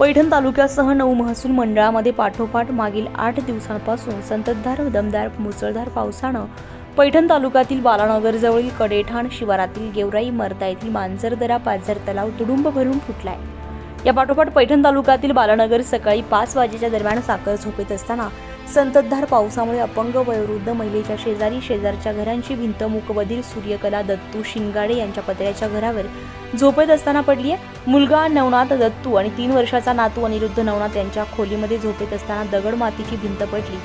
पैठण तालुक्यासह नऊ महसूल मंडळामध्ये पाठोपाठ मागील आठ दिवसांपासून संततधार दमदार मुसळधार पावसानं पैठण तालुक्यातील बालानगरजवळील कडेठाण शिवारातील गेवराई मर्दा येथील मांजरदरा पाझर तलाव तुडुंब भरून फुटलाय. या पाठोपाठ पैठण तालुक्यातील बालानगर सकाळी पाच वाजेच्या दरम्यान साखर झोपेत असताना संततधार पावसामुळे अपंग वयोवृद्ध महिलेच्या शेजारी शेजारच्या घरांची भिंत मुकबधीर सूर्यकला दत्तू शिंगाडे यांच्या पत्र्याच्या घरावर झोपेत असताना पडली आहे मुलगा नवनाथ दत्तू आणि तीन वर्षाचा नातू अनिरुद्ध नवनाथ यांच्या खोलीमध्ये झोपेत असताना दगड मातीची भिंत पडली.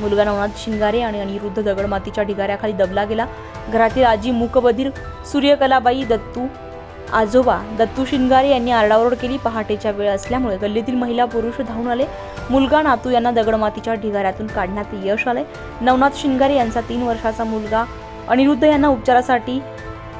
मुलगा नवनाथ शिंगारे आणि अनिरुद्ध दगड मातीच्या ढिगाऱ्याखाली दबला गेला. घरातील आजी मुकबधीर सूर्यकलाबाई दत्तू आजोबा दत्तू शिंगारे यांनी आरडाओरड केली पहाटेच्या वेळ असल्यामुळे गल्लीतील महिला पुरुष धावून आले. मुलगा नातू यांना दगडमातीच्या ढिगाऱ्यातून काढण्यात यश आले नवनाथ शिंगारे यांचा तीन वर्षाचा मुलगा अनिरुद्ध यांना उपचारासाठी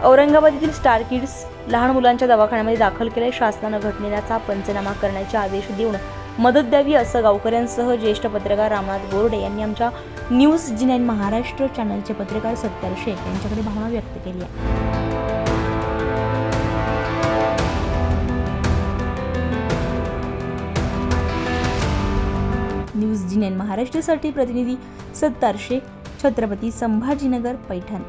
औरंगाबाद येथील स्टार किड्स लहान मुलांच्या दवाखान्यामध्ये दाखल केले शासनानं घटनेचा पंचनामा करण्याचे आदेश देऊन मदत द्यावी असं गावकऱ्यांसह ज्येष्ठ पत्रकार रामनाथ बोर्डे यांनी आमच्या न्यूज जी नाईन महाराष्ट्र चॅनलचे पत्रकार सत्तर शेख यांच्याकडे भावना व्यक्त केली आहे. न्यूज जी महाराष्ट्रासाठी प्रतिनिधी सत्तार शेख छत्रपती संभाजीनगर पैठण.